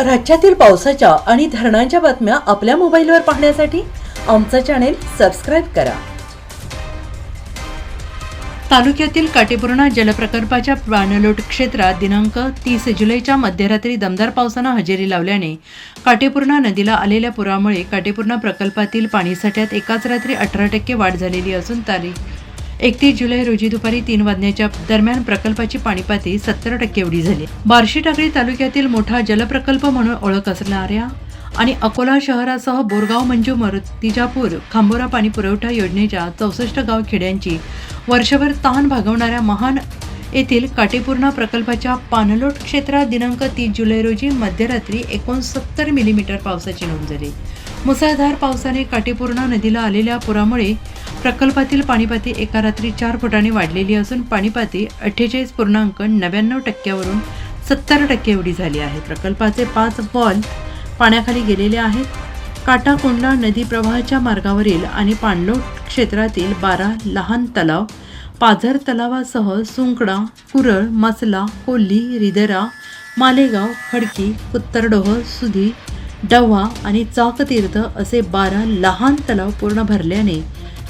राज्यातील पावसाच्या आणि धरणांच्या बातम्या आपल्या मोबाईलवर पाहण्यासाठी आमचं चॅनेल सबस्क्राईब करा. तालुक्यातील काटेपूर्णा जलप्रकल्पाच्या पाणलोट क्षेत्रात दिनांक तीस जुलैच्या मध्यरात्री दमदार पावसानं हजेरी लावल्याने काटेपूर्णा नदीला आलेल्या पुरामुळे काटेपूर्णा प्रकल्पातील पाणीसाठ्यात एकाच रात्री अठरा टक्के वाढ झालेली असून तारीख एकतीस जुलै रोजी दुपारी तीन वाजण्याच्या दरम्यान प्रकल्पाची पाणीपातळी सत्तर टक्के एवढी झाली. बार्शी टाकळी तालुक्यातील मोठा जलप्रकल्प म्हणून ओळख असणाऱ्या आणि अकोला शहरासह बोरगाव मंजू तिजापूर खांबोरा पाणी पुरवठा योजनेच्या चौसष्ट गाव खेड्यांची वर्षभर ताण भागवणाऱ्या महान येथील काटेपूर्णा प्रकल्पाच्या पाणलोट क्षेत्रात दिनांक तीस जुलै रोजी मध्यरात्री एकोणसत्तर मिलीमीटर पावसाची नोंद झाली. मुसळधार पावसाने काटेपूर्णा नदीला आलेल्या पुरामुळे प्रकल्पातील पाणीपाती एका रात्री चार फुटांनी वाढलेली असून पाणीपाती अठ्ठेचाळीस पूर्णांक नव्याण्णव टक्क्यावरून सत्तर टक्के एवढी झाली आहे. प्रकल्पाचे पाच वॉल पाण्याखाली गेलेले आहेत. काटाकोंडला नदी प्रवाहाच्या मार्गावरील आणि पाणलोट क्षेत्रातील बारा लहान तलाव पाझर तलावासह सुंकडा कुरळ मसला कोल्ही रिदरा मालेगाव खडकी उत्तरडोह सुधी डव्हा आणि चाकतीर्थ असे बारा लहान तलाव पूर्ण भरल्याने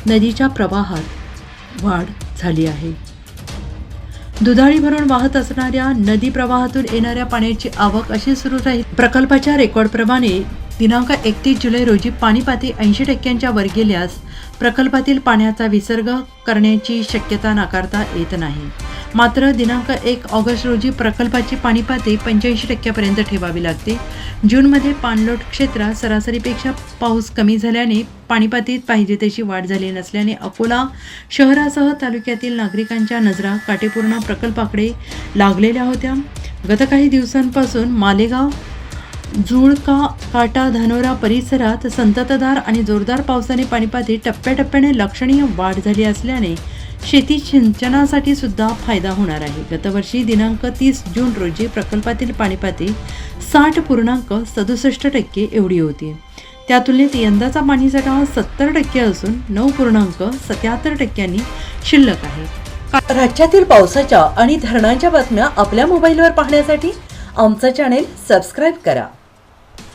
नदीच्या प्रवाहात वाढ झाली आहे. दुधाळी भरून वाहत असणाऱ्या नदी प्रवाहातून येणाऱ्या पाण्याची आवक अशी सुरू राहील. प्रकल्पाच्या रेकॉर्डप्रमाणे दिनांक एकतीस जुलै रोजी पाणीपाती ऐंशी टक्क्यांच्या वर गेल्यास प्रकल्पातील पाण्याचा विसर्ग करण्याची शक्यता नाकारता येत नाही. मात्र दिनांक एक ऑगस्ट रोजी प्रकल्पाची पाणीपाती पंच्याऐंशी टक्क्यापर्यंत ठेवावी लागते. जूनमध्ये पाणलोट क्षेत्रात सरासरीपेक्षा पाऊस कमी झाल्याने पाणीपातीत पाहिजे तशी वाढ झाली नसल्याने अकोला शहरासह तालुक्यातील नागरिकांच्या नजरा काटेपूर्णा प्रकल्पाकडे लागलेल्या होत्या. गत काही दिवसांपासून मालेगाव जुळका काटा धानोरा परिसरात संततधार आणि जोरदार पावसाने पाणीपाती टप्प्याटप्प्याने लक्षणीय वाढ झाली असल्याने शेती सिंचनासाठी सुद्धा फायदा होणार आहे. गतवर्षी दिनांक तीस जून रोजी प्रकल्पातील पाणीपाती साठ पूर्णांक सदुसष्ट टक्के एवढी होती. त्या तुलनेत यंदाचा पाणीसाठा सत्तर टक्के असून नऊ पूर्णांक सत्याहत्तर टक्क्यांनी शिल्लक आहे. राज्यातील पावसाच्या आणि धरणांच्या बातम्या आपल्या मोबाईलवर पाहण्यासाठी आमचं चॅनेल सबस्क्राईब करा.